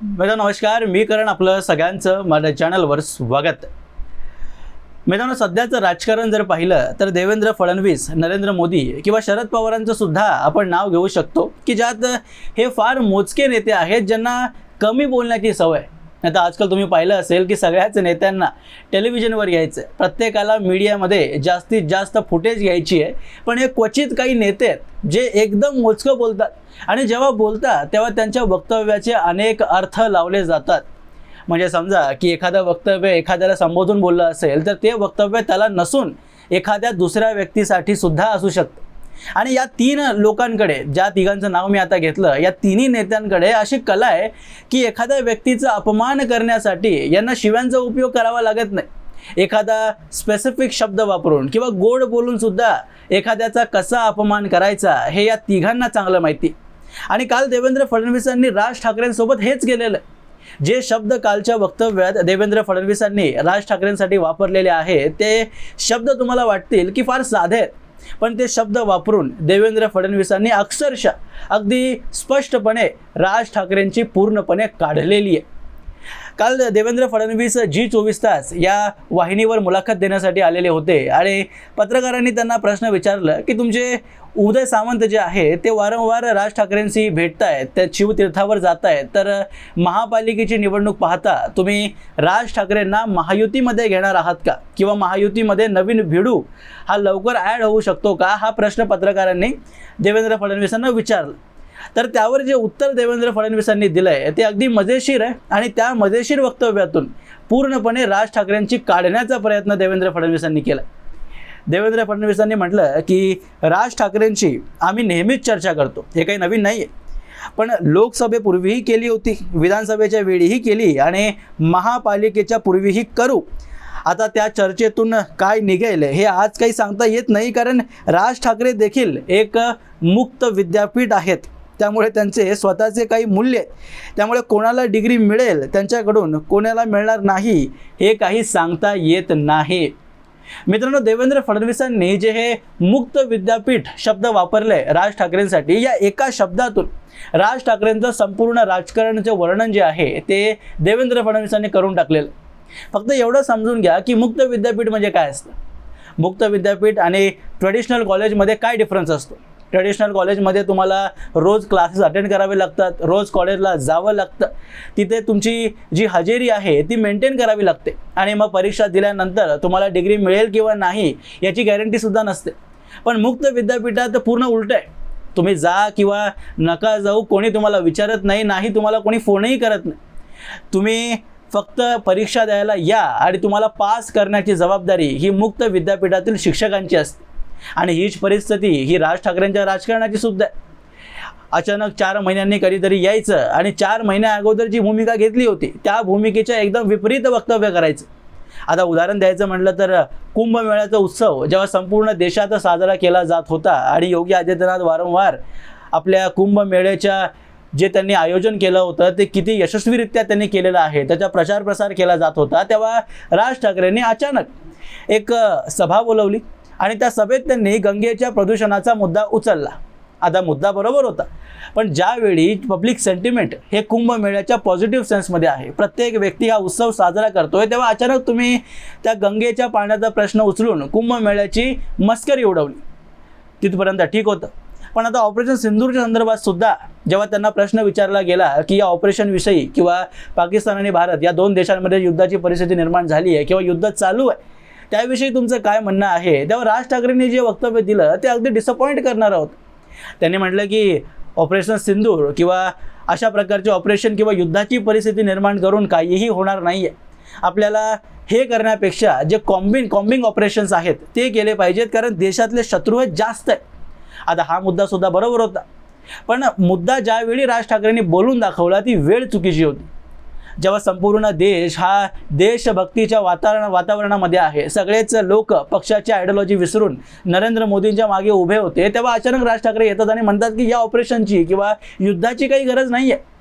मित्रांनो नमस्कार. मी करण आपलं सगळ्यांचं. माझ्या चॅनलवर स्वागत. मित्रांनो सध्याचं राजकारण जर पाहिलं तर देवेंद्र फडणवीस नरेंद्र मोदी किंवा शरद पवारांचं सुद्धा आपण नाव घेऊ शकतो की ज्यात हे फार मोजके नेते आहेत ज्यांना कमी बोलण्याची सवय आता आजकाल तुम्ही पाहिलं असेल की सगळ्याच नेत्यांना टेलिव्हिजनवर यायचं आहे प्रत्येकाला मीडियामध्ये जास्तीत जास्त फुटेज घ्यायची आहे. पण हे क्वचित काही नेते आहेत जे एकदम मोजकं बोलतात. आणि जेव्हा बोलतात तेव्हा त्यांच्या वक्तव्याचे अनेक अर्थ लावले जातात. म्हणजे समजा की एखादं वक्तव्य एखाद्याला संबोधून बोललं असेल तर ते वक्तव्य त्याला नसून एखाद्या दुसऱ्या व्यक्तीसाठी सुद्धा असू शकतं. आणि या तीन लोकांकडे ज्या तिघांचं नाव मी आता घेतलं या तिन्ही नेत्यांकडे अशी कला आहे की एखाद्या व्यक्तीचा अपमान करण्यासाठी यांना शिव्यांचा उपयोग करावा लागत नाही. एखादा स्पेसिफिक शब्द वापरून किंवा गोड बोलून सुद्धा एखाद्याचा कसा अपमान करायचा हे या तिघांना चांगलं माहिती. आणि काल देवेंद्र फडणवीसांनी राज ठाकरेंसोबत हेच केलेलं जे शब्द कालच्या वक्तव्यात देवेंद्र फडणवीसांनी राज ठाकरेंसाठी वापरलेले आहेत ते शब्द तुम्हाला वाटतील की फार साधे आहेत. पण ते शब्द वापरून देवेंद्र फडणवीसांनी अक्षरशः अगदी स्पष्टपणे राज ठाकरेंची पूर्णपणे काढलेली आहे. काल देवेंद्र फडणवीस जी चोवीस तास या वाहिनीवर मुलाखत देण्यासाठी आलेले होते आणि पत्रकारांनी त्यांना प्रश्न विचारलं की तुमचे उदय सावंत जे आहे ते वारंवार राज ठाकरेंशी भेटत आहेत त्या शिवतीर्थावर जात आहेत तर महापालिकेची निवडणूक पाहता तुम्ही राज ठाकरेंना महायुतीमध्ये घेणार आहात का? किंवा महायुतीमध्ये नवीन भिडू हा लवकर ॲड होऊ शकतो का? हा प्रश्न पत्रकारांनी देवेंद्र फडणवीसांना विचारला. तर त्यावर जे उत्तर देवेंद्र फडणवीसांनी दिलं आहे ते अगदी मजेशीर आहे. आणि त्या मजेशीर वक्तव्यातून पूर्णपणे राज ठाकरेंची काढण्याचा प्रयत्न देवेंद्र फडणवीसांनी केला देवेंद्र फडणवीसांनी म्हटलं की राज ठाकरेंची आम्ही नेहमीच चर्चा करतो. हे काही नवीन नाही आहे पण लोकसभेपूर्वीही केली होती विधानसभेच्या वेळीही केली आणि महापालिकेच्या पूर्वीही करू. आता त्या चर्चेतून काय निघेल हे आज काही सांगता येत नाही कारण राज ठाकरे देखील एक मुक्त विद्यापीठ आहेत. त्यामुळे त्यांचे स्वतःचे काही मूल्य आहेत. त्यामुळे कोणाला डिग्री मिळेल त्यांच्याकडून कोणाला मिळणार नाही हे काही सांगता येत नाही. मित्रांनो देवेंद्र फडणवीसांनी जे हे मुक्त विद्यापीठ शब्द वापरले राज ठाकरेंसाठी या एका शब्दातून राज ठाकरेंचं संपूर्ण राजकारणाचे वर्णन जे आहे ते देवेंद्र फडणवीसांनी करून टाकलेलं. फक्त एवढं समजून घ्या की मुक्त विद्यापीठ म्हणजे काय असतं? मुक्त विद्यापीठ आणि ट्रेडिशनल कॉलेजमध्ये काय डिफरन्स असतो? ट्रेडिशनल कॉलेजमध्ये तुम्हाला रोज क्लासेस अटेंड करावे लागतात रोज कॉलेजला जावं लागतं. तिथे तुमची जी हजेरी आहे ती मेंटेन करावी लागते. आणि मग परीक्षा दिल्यानंतर तुम्हाला डिग्री मिळेल किंवा नाही याची गॅरंटीसुद्धा नसते. पण मुक्त विद्यापीठात पूर्ण उलटं आहे. तुम्ही जा किंवा नका जाऊ कोणी तुम्हाला विचारत नाही नाही तुम्हाला कोणी फोनही करत नाही. तुम्ही फक्त परीक्षा द्यायला या आणि तुम्हाला पास करण्याची जबाबदारी ही मुक्त विद्यापीठातील शिक्षकांची असते. आणि हीच परिस्थिती ही राज ठाकरेंच्या राजकारणाची सुद्धा आहे. अचानक चार महिन्यांनी कधीतरी यायचं आणि चार महिन्या अगोदर जी भूमिका घेतली होती त्या भूमिकेच्या एकदम विपरीत वक्तव्य करायचं. आता उदाहरण द्यायचं म्हटलं तर कुंभमेळ्याचा उत्सव जेव्हा संपूर्ण देशात साजरा केला जात होता आणि योगी आदित्यनाथ वारंवार आपल्या कुंभमेळ्याच्या जे त्यांनी आयोजन केलं होतं ते किती यशस्वीरित्या त्यांनी केलेलं आहे त्याचा प्रचार प्रसार केला जात होता तेव्हा राज ठाकरेंनी अचानक एक सभा बोलवली. आणि त्या सभेत त्यांनी गंगेच्या प्रदूषणाचा मुद्दा उचलला. आता मुद्दा बरोबर होता. पण ज्यावेळी पब्लिक सेंटिमेंट हे कुंभमेळ्याच्या पॉझिटिव्ह सेन्समध्ये आहे प्रत्येक व्यक्ती हा उत्सव साजरा करतोय तेव्हा अचानक तुम्ही त्या गंगेच्या पाण्याचा प्रश्न उचलून कुंभमेळ्याची मस्करी उडवली. तिथपर्यंत ठीक होतं. पण आता ऑपरेशन सिंदूरच्या संदर्भात सुद्धा जेव्हा त्यांना प्रश्न विचारला गेला की या ऑपरेशनविषयी किंवा पाकिस्तान आणि भारत या दोन देशांमध्ये युद्धाची परिस्थिती निर्माण झाली आहे किंवा युद्ध चालू आहे त्याविषयी तुमचं काय म्हणणं आहे? तेव्हा राज ठाकरेंनी जे वक्तव्य दिलं ते अगदी डिसअपॉइंट करणार आहोत. त्यांनी म्हटलं की ऑपरेशन सिंदूर किंवा अशा प्रकारचे ऑपरेशन किंवा युद्धाची परिस्थिती निर्माण करून काहीही होणार नाही आहे आपल्याला हे करण्यापेक्षा जे कॉम्बिंग कॉम्बिंग ऑपरेशन्स आहेत ते केले पाहिजेत कारण देशातले शत्रू हे जास्त आहे आता हा मुद्दा सुद्धा बरोबर होता. पण मुद्दा ज्यावेळी राज ठाकरेंनी बोलून दाखवला ती वेळ चुकीची होती. जेव्हा संपूर्ण देश हा देशभक्तीच्या वातावरण वातावरणामध्ये आहे सगळेच लोक पक्षाची आयडिओलॉजी विसरून नरेंद्र मोदींच्या मागे उभे होते तेव्हा अचानक राज ठाकरे येतात आणि म्हणतात की या ऑपरेशनची किंवा युद्धाची काही गरज नाही आहे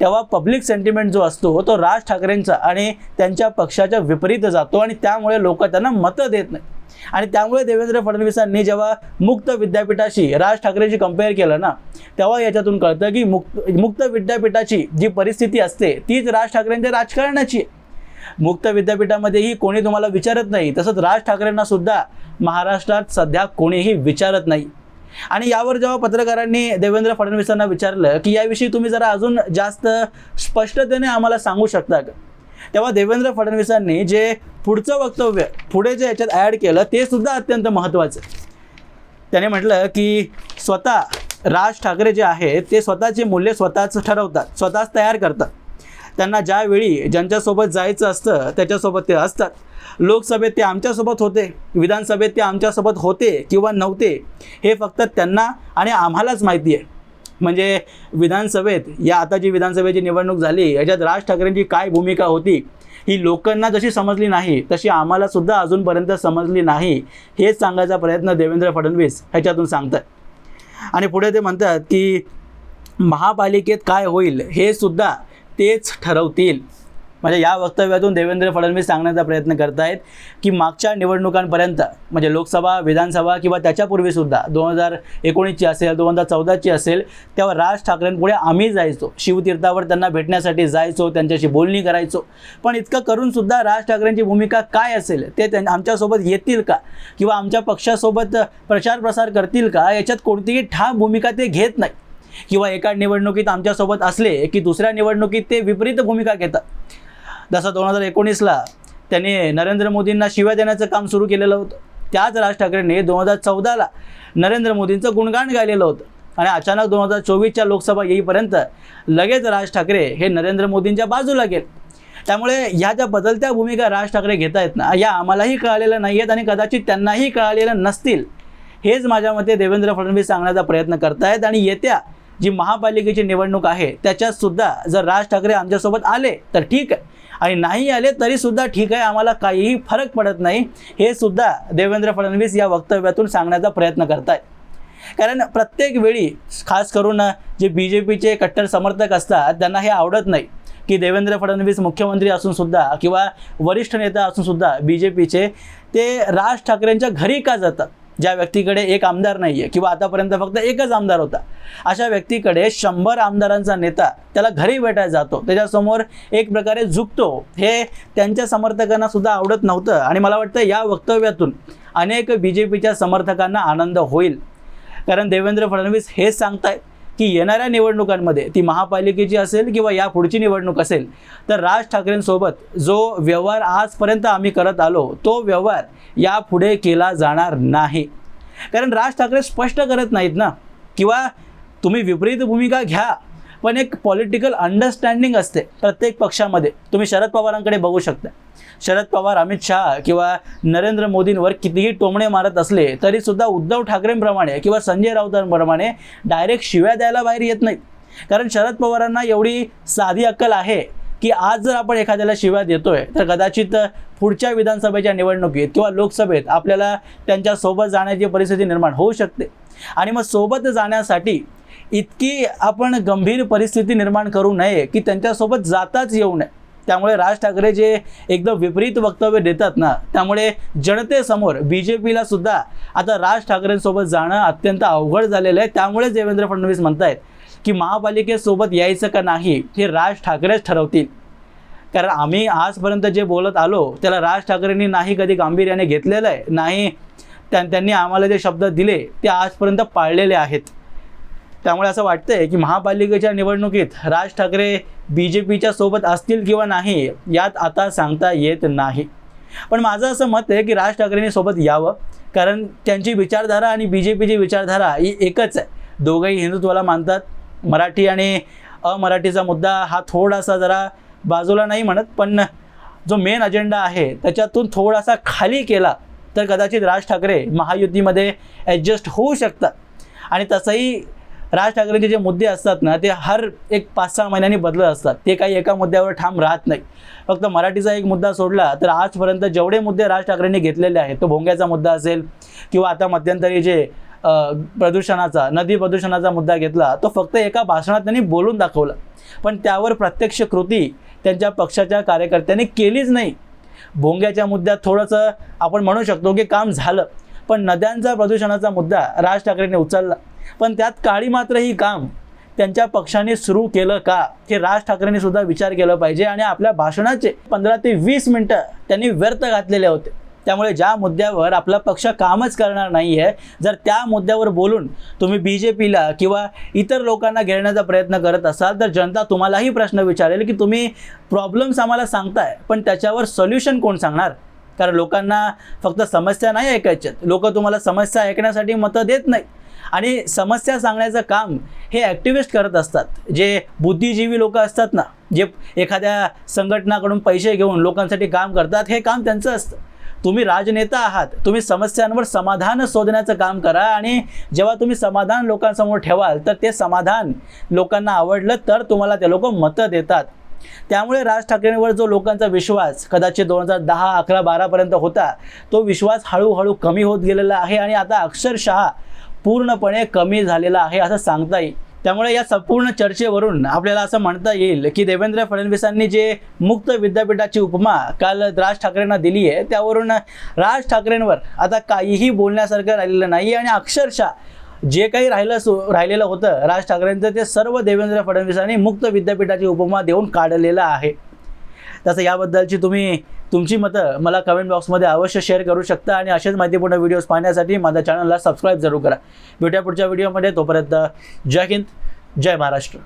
तेव्हा पब्लिक सेंटिमेंट जो असतो तो राज ठाकरेंचा आणि त्यांच्या पक्षाच्या विपरीत जातो आणि त्यामुळे लोक त्यांना मतं देत नाही आणि त्यामुळे देवेंद्र फडणवीसांनी जेव्हा मुक्त विद्यापीठाशी राज ठाकरेंशी कंपेअर केलं ना तेव्हा याच्यातून कळतं की मुक्त मुक्त विद्यापीठाची जी परिस्थिती असते तीच राज ठाकरेंच्या राजकारणाची आहे. मुक्त विद्यापीठामध्येही कोणी तुम्हाला विचारत नाही तसंच राज ठाकरेंना सुद्धा महाराष्ट्रात सध्या कोणीही विचारत नाही. आणि यावर जेव्हा पत्रकारांनी देवेंद्र फडणवीसांना विचारलं की याविषयी तुम्ही जरा अजून जास्त स्पष्टतेने आम्हाला सांगू शकता का? तेव्हा देवेंद्र फडणवीसांनी जे पुढचं वक्तव्य पुढे जे याच्यात ॲड केलं ते सुद्धा अत्यंत महत्त्वाचं त्याने म्हटलं की स्वतः राज ठाकरे जे आहेत ते स्वतःचे मूल्य स्वतःच ठरवतात स्वतःच तयार करतात. त्यांना ज्यावेळी ज्यांच्यासोबत जायचं असतं त्याच्यासोबत ते असतात. लोकसभेत ते आमच्यासोबत होते विधानसभेत ते आमच्यासोबत होते किंवा नव्हते हे फक्त त्यांना आणि आम्हालाच माहिती आहे. म्हणजे विधानसभेत या आता जी विधानसभेची निवडणूक झाली याच्यात राज ठाकरेंची काय भूमिका होती ही लोकांना जशी समजली नाही तशी आम्हाला सुद्धा अजूनपर्यंत समजली नाही हेच सांगायचा प्रयत्न देवेंद्र फडणवीस ह्याच्यातून सांगतात. आणि पुढे ते म्हणतात की महापालिकेत काय होईल हे सुद्धा तेच ठरवतील. म्हणजे या वक्तव्यातून देवेंद्र फडणवीस सांगण्याचा प्रयत्न करत आहेत की मागच्या निवडणुकांपर्यंत म्हणजे लोकसभा विधानसभा किंवा त्याच्यापूर्वीसुद्धा दोन हजार एकोणीसची असेल दोन हजार चौदाची असेल तेव्हा राज ठाकरेंपुढे आम्ही जायचो. शिवतीर्थावर त्यांना भेटण्यासाठी जायचो त्यांच्याशी बोलणी करायचो. पण इतकं करूनसुद्धा राज ठाकरेंची भूमिका काय असेल ते त्यां आमच्यासोबत येतील का? किंवा आमच्या पक्षासोबत प्रचार प्रसार करतील का? याच्यात कोणतीही ठाम भूमिका ते घेत नाही. किंवा एका निवडणुकीत आमच्यासोबत असले की दुसऱ्या निवडणुकीत ते विपरीत भूमिका घेतात. जसं दोन हजार एकोणीसला त्यांनी नरेंद्र मोदींना शिव्या देण्याचं काम सुरू केलेलं होतं. त्याच राज ठाकरेंनी दोन हजार चौदाला नरेंद्र मोदींचं गुणगान गायलेलं होतं. आणि अचानक दोन हजार चोवीसच्या लोकसभा येईपर्यंत लगेच राज ठाकरे हे नरेंद्र मोदींच्या बाजूला गेले. त्यामुळे ह्या ज्या बदलत्या भूमिका राज ठाकरे घेत आहेत ना या आम्हालाही कळालेल्या नाही आहेत आणि कदाचित त्यांनाही कळालेल्या नसतील. हेच माझ्या मते देवेंद्र फडणवीस सांगण्याचा प्रयत्न करतायत आणि येत्या जी महापालिकेची निवडणूक आहे त्याच्यातसुद्धा जर राज ठाकरे आमच्यासोबत आले तर ठीक आहे. आणि नाही आले तरी सुद्धा ठीक आहे आम्हाला काहीही फरक पडत नाही. हे सुद्धा देवेंद्र फडणवीस या वक्तव्यातून सांगण्याचा प्रयत्न करत आहेत कारण प्रत्येक वेळी खास करून जे बी जे पीचे कट्टर समर्थक असतात त्यांना हे आवडत नाही की देवेंद्र फडणवीस मुख्यमंत्री असून सुद्धा किंवा वरिष्ठ नेता असून सुद्धा बी जे पीचे ते राज ठाकरेंच्या घरी का जातात? ज्या व्यक्तीकडे एक आमदार नाही आहे किंवा आतापर्यंत फक्त एकच आमदार होता अशा व्यक्तीकडे शंभर आमदारांचा नेता त्याला घरी भेटायला जातो. त्याच्यासमोर एक प्रकारे झुकतो. हे त्यांच्या समर्थकांना सुद्धा आवडत नव्हतं आणि मला वाटतं या वक्तव्यातून अनेक बी जे पीच्या समर्थकांना आनंद होईल. कारण देवेंद्र फडणवीस हेच सांगतायत की येणाऱ्या निवडणुकांमध्ये ती महापालिकेची असेल किंवा या पुढची निवडणूक असेल तर राज ठाकरेंसोबत जो व्यवहार आजपर्यंत आम्ही करत आलो तो व्यवहार यापुढे केला जाणार नाही. कारण राज ठाकरे स्पष्ट करत नाहीत ना किंवा तुम्ही विपरीत भूमिका घ्या पण एक पॉलिटिकल अंडरस्टँडिंग असते प्रत्येक पक्षामध्ये. तुम्ही शरद पवारांकडे बघू शकता. शरद पवार अमित शहा किंवा नरेंद्र मोदींवर कितीही टोमणे मारत असले तरी सुद्धा उद्धव ठाकरेंप्रमाणे किंवा संजय राऊतांप्रमाणे डायरेक्ट शिव्या द्यायला बाहेर येत नाहीत. कारण शरद पवारांना एवढी साधी अक्कल आहे की आज जर आपण एखाद्याला शिव्या देतोय तर कदाचित पुढच्या विधानसभेच्या निवडणुकीत किंवा लोकसभेत आपल्याला त्यांच्यासोबत जाण्याची परिस्थिती निर्माण होऊ शकते. आणि मग सोबत जाण्यासाठी इतकी आपण गंभीर परिस्थिती निर्माण करू नये की त्यांच्यासोबत जाताच येऊ नये. त्यामुळे राज ठाकरे जे एकदम विपरीत वक्तव्य देतात ना त्यामुळे जनतेसमोर बी जे पीला सुद्धा आता राज ठाकरेंसोबत जाणं अत्यंत अवघड झालेलं आहे. त्यामुळेच देवेंद्र फडणवीस म्हणतायत की महापालिकेसोबत यायचं का नाही हे राज ठाकरेच ठरवतील. कारण आम्ही आजपर्यंत जे बोलत आलो त्याला राज ठाकरेंनी नाही कधी गांभीर्याने घेतलेलं आहे नाही त्यां त्यांनी आम्हाला जे शब्द दिले ते आजपर्यंत पाळलेले आहेत. त्यामुळे असं वाटतंय की महापालिकेच्या निवडणुकीत राज ठाकरे बी जे पीच्या सोबत असतील किंवा नाही यात आता सांगता येत नाही. पण माझं असं मत आहे की राज ठाकरेंनी सोबत यावं कारण त्यांची विचारधारा आणि बी जे पीची विचारधारा ही एकच आहे. दोघंही हिंदुत्वाला मानतात. मराठी आणि अमराठीचा मुद्दा हा थोडासा जरा बाजूला नाही म्हणत पण जो मेन अजेंडा आहे त्याच्यातून थोडासा खाली केला तर कदाचित राज ठाकरे महायुतीमध्ये ॲडजस्ट होऊ शकतात. आणि तसंही राज ठाकरेंचे जे मुद्दे असतात ना ते हर एक पाच सहा महिन्यांनी बदलत असतात. ते काही एका मुद्द्यावर ठाम राहत नाही. फक्त मराठीचा एक मुद्दा सोडला तर आजपर्यंत जेवढे मुद्दे राज ठाकरेंनी घेतलेले आहेत तो भोंग्याचा मुद्दा असेल किंवा आता मध्यंतरी जे प्रदूषणाचा नदी प्रदूषणाचा मुद्दा घेतला तो फक्त एका भाषणात त्यांनी बोलून दाखवला. पण त्यावर प्रत्यक्ष कृती त्यांच्या पक्षाच्या कार्यकर्त्यांनी केलीच नाही. भोंग्याच्या मुद्द्यात थोडंसं आपण म्हणू शकतो की काम झालं पण नद्यांचा प्रदूषणाचा मुद्दा राज ठाकरेंनी उचलला. पण त्यात काळी मात्र ही काम त्यांच्या पक्षाने सुरू केलं का हे राज ठाकरेंनी सुद्धा विचार केला पाहिजे आणि आपल्या भाषणाचे पंधरा ते वीस मिनटं त्यांनी व्यर्थ घातलेले होते. त्यामुळे ज्या मुद्द्यावर आपला पक्ष कामच करणार नाही आहे जर त्या मुद्द्यावर बोलून तुम्ही बी जे पीला किंवा इतर लोकांना घेण्याचा प्रयत्न करत असाल तर जनता तुम्हालाही प्रश्न विचारेल की तुम्ही प्रॉब्लेम्स आम्हाला सांगताय पण त्याच्यावर सोल्युशन कोण सांगणार? कारण लोकांना फक्त समस्या नाही ऐकायच्यात. लोक तुम्हाला समस्या ऐकण्यासाठी मतं देत नाही आणि समस्या सांगण्याचं काम हे ॲक्टिव्हिस्ट करत असतात. जे बुद्धिजीवी लोक असतात ना जे एखाद्या संघटनाकडून पैसे घेऊन लोकांसाठी काम करतात हे काम त्यांचं असतं. तुम्ही राजनेता आहात तुम्ही समस्यांवर समाधान शोधण्याचं काम करा आणि जेव्हा तुम्ही समाधान लोकांसमोर ठेवाल तर ते समाधान लोकांना आवडलं तर तुम्हाला ते लोक मतं देतात. त्यामुळे राज ठाकरेंवर जो लोकांचा विश्वास कदाचित दोन हजार दहा अकरा बारापर्यंत होता तो विश्वास हळूहळू कमी होत गेलेला आहे आणि आता अक्षरशः पूर्णपणे कमी झालेला आहे असं सांगता येईल. त्यामुळे या संपूर्ण चर्चेवरून आपल्याला असं म्हणता येईल की देवेंद्र फडणवीसांनी जे मुक्त विद्यापीठाची उपमा काल राज ठाकरेंना दिली आहे त्यावरून राज ठाकरेंवर आता काहीही बोलण्यासारखं राहिलेलं नाही आणि अक्षरशः जे काही राहिलं सु राहिलेलं होतं राज ठाकरेंचं ते सर्व देवेंद्र फडणवीसांनी मुक्त विद्यापीठाची उपमा देऊन काढलेलं आहे. तसं याबद्दलची तुम्ही तुमची मतं मला कमेंट बॉक्समध्ये अवश्य शेअर करू शकता आणि असेच माहितीपूर्ण व्हिडिओज पाहण्यासाठी माझ्या चॅनलला सबस्क्राईब जरूर करा. भेटूया पुढच्या व्हिडिओमध्ये तोपर्यंत जय हिंद जय महाराष्ट्र.